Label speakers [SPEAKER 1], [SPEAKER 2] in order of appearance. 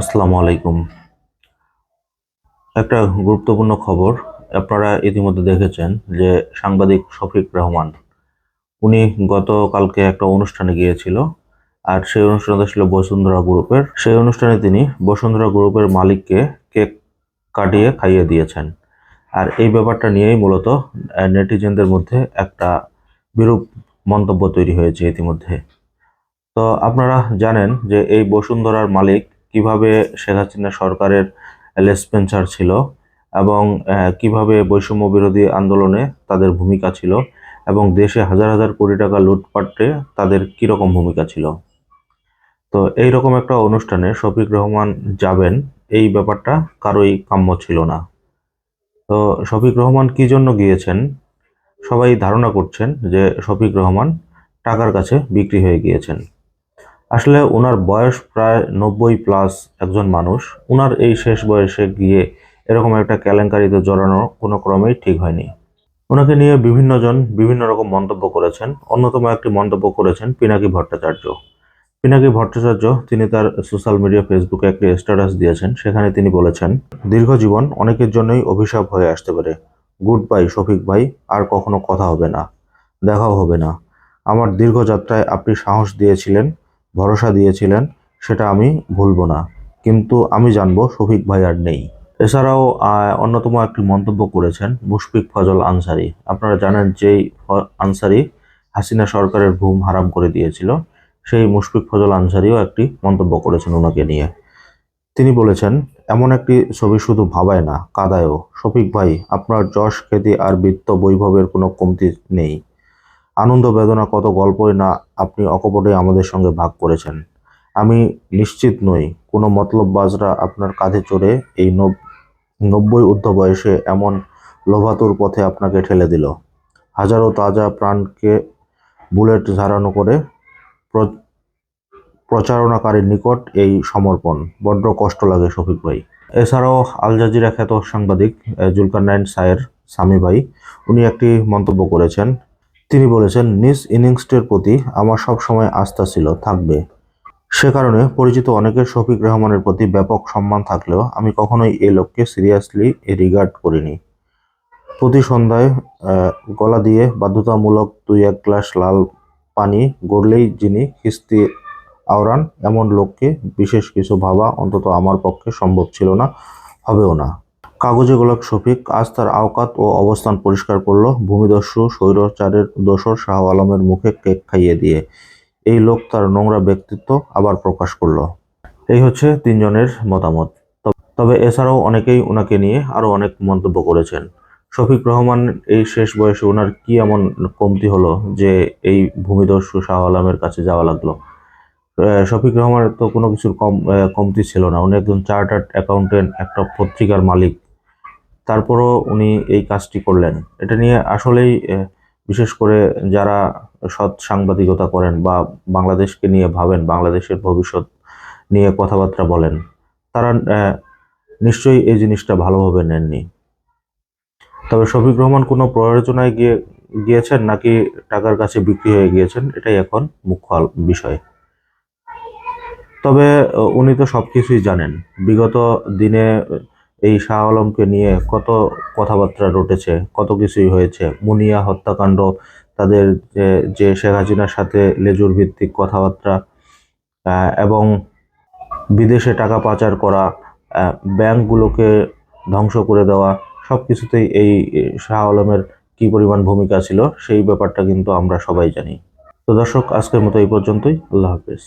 [SPEAKER 1] আসসালামু আলাইকুম। একটা গুরুত্বপূর্ণ খবর, আপনারা ইতিমধ্যে দেখেছেন যে সাংবাদিক শফিক রহমান, উনি গতকালকে একটা অনুষ্ঠানে গিয়েছিল আর সেই অনুষ্ঠানটা ছিল বসুন্ধরা গ্রুপের। সেই অনুষ্ঠানে তিনি বসুন্ধরা গ্রুপের মালিককে কেক কাটিয়ে খাইয়ে দিয়েছেন। আর এই ব্যাপারটা নিয়েই মূলত নেটিজেনদের মধ্যে একটা বিরূপ মন্তব্য তৈরি হয়েছে ইতিমধ্যে। তো আপনারা জানেন যে এই বসুন্ধরার মালিক কীভাবে শেখ হাসিনা সরকারের লেসপেন্সার ছিল এবং কীভাবে বৈষম্য বিরোধী আন্দোলনে তাদের ভূমিকা ছিল এবং দেশে হাজার হাজার কোটি টাকা লুটপাটে তাদের কীরকম ভূমিকা ছিল। তো এই রকম একটা অনুষ্ঠানে শফিক রহমান যাবেন, এই ব্যাপারটা কারোই কাম্য ছিল না। তো শফিক রহমান কি জন্য গিয়েছেন? সবাই ধারণা করছেন যে শফিক রহমান টাকার কাছে বিক্রি হয়ে গিয়েছেন। আসলে ওনার বয়স প্রায় নব্বই প্লাস একজন মানুষ। ওনার এই শেষ বয়সে গিয়ে এরকম একটা কেলেঙ্কারিতে জড়ানো কোনো ক্রমেই ঠিক হয়নি। ওনাকে নিয়ে বিভিন্ন জন বিভিন্ন রকম মন্তব্য করেছেন। অন্যতম একটি মন্তব্য করেছেন পিনাকি ভট্টাচার্য। পিনাকি ভট্টাচার্য, তিনি তার সোশ্যাল মিডিয়া ফেসবুকে একটি স্ট্যাটাস দিয়েছেন। সেখানে তিনি বলেছেন, দীর্ঘ জীবন অনেকের জন্যই অভিশাপ হয়ে আসতে পারে। গুড বাই শফিক ভাই, আর কখনো কথা হবে না, দেখাও হবে না। আমার দীর্ঘ যাত্রায় আপনি সাহস দিয়েছিলেন ভরসা দিয়েছিলেন, সেটা আমি ভুলবো না। কিন্তু আমি জানব শফিক ভাই আর নেই। এছাড়াও অন্যতম একটি মন্তব্য করেছেন মুশফিক ফজল আনসারি। আপনারা জানেন যেই আনসারি হাসিনা সরকারের ঘুম হারাম করে দিয়েছিল, সেই মুশফিক ফজল আনসারিও একটি মন্তব্য করেছেন ওনাকে নিয়ে। তিনি বলেছেন, এমন একটি ছবি শুধু ভাবায় না, কাদায়ও। শফিক ভাই, আপনার যশ, খ্যাতি আর বৃত্ত বৈভবের কোনো কমতি নেই। আনন্দ বেদনা কত গল্পই না আপনি অকপটে আমাদের সঙ্গে ভাগ করেছেন। আমি নিশ্চিত নই কোনো মতলববাজরা আপনার কাঁধে চড়ে এই নব- নব্বই ঊর্ধ্ব বয়সে এমন লোভাতুর পথে আপনাকে ঠেলে দিল। হাজারো তাজা প্রাণকে বুলেট ঝাড়ানো করে প্র- প্রচারণাকারীর নিকট এই সমর্পণ। বড্ড কষ্ট লাগে শফিক ভাই। এছাড়াও আল জাজিরা খ্যাত সাংবাদিক জুলকার নাইন সায়ের সামি ভাই, উনি একটি মন্তব্য করেছেন তিনি বলেছেন, নিজ ইনিংসটির প্রতি আমার সব সময় আস্থা ছিল, থাকবে। সে কারণে পরিচিত অনেকের শফিক রহমানের প্রতি ব্যাপক সম্মান থাকলেও আমি কখনোই এই লোককে সিরিয়াসলি রিগার্ড করিনি। প্রতি সন্ধ্যায় গলা দিয়ে বাধ্যতামূলক দুই এক গ্লাস লাল পানি গড়লেই যিনি খিস্তি আওরান, এমন লোককে বিশেষ কিছু ভাবা অন্তত আমার পক্ষে সম্ভব ছিল না, হবেও না। কাগজে গোলাপ শফিক আজ তার আওকাত ও অবস্থান পরিষ্কার করল ভূমিদস্যু, স্বৈরচারের দোসর শাহ আলমের মুখে কেক খাইয়ে দিয়ে। এই লোক তার নোংরা ব্যক্তিত্ব আবার প্রকাশ করল। এই হচ্ছে তিনজনের মতামত। তবে এছাড়াও অনেকেই ওনাকে নিয়ে আরও অনেক মন্তব্য করেছেন। শফিক রহমান, এই শেষ বয়সে ওনার কি এমন কমতি হলো যে এই ভূমিদস্যু শাহ আলমের কাছে যাওয়া লাগল? শফিক রহমানের তো কোনো কিছুর কম কমতি ছিল না। উনি একজন চার্টার্ড অ্যাকাউন্টেন্ট, একটা পত্রিকার মালিক। তারপরও উনি এই কাজটি করলেন। এটা নিয়ে আসলেই বিশেষ করে যারা সৎ সাংবাদিকতা করেন বা বাংলাদেশকে নিয়ে ভাবেন, বাংলাদেশের ভবিষ্যৎ নিয়ে কথাবার্তা বলেন, তারা নিশ্চয়ই এই জিনিসটা ভালোভাবে নেননি। তবে শফিক রহমান কোনো প্রয়োজনায় গিয়ে, গিয়েছেন নাকি টাকার কাছে বিক্রি হয়ে গিয়েছেন, এটাই এখন মুখ্য বিষয়। তবে উনি তো সব কিছুই জানেন। বিগত দিনে এই শাহ আলমকে নিয়ে কত কথাবার্তা রটেছে, কত কিছুই হয়েছে। মুনিয়া হত্যাকাণ্ড, তাদের যে শেখ হাসিনার সাথে লেজুর ভিত্তিক কথাবার্তা এবং বিদেশে টাকা পাচার করা ব্যাংকগুলোকে ধ্বংস করে দেওয়া সব কিছুতেই এই শাহ আলমের কি পরিমাণ ভূমিকা ছিল, সেই ব্যাপারটা কিন্তু আমরা সবাই জানি। তো দর্শক, আজকের মতো এই পর্যন্তই। আল্লাহ হাফেজ।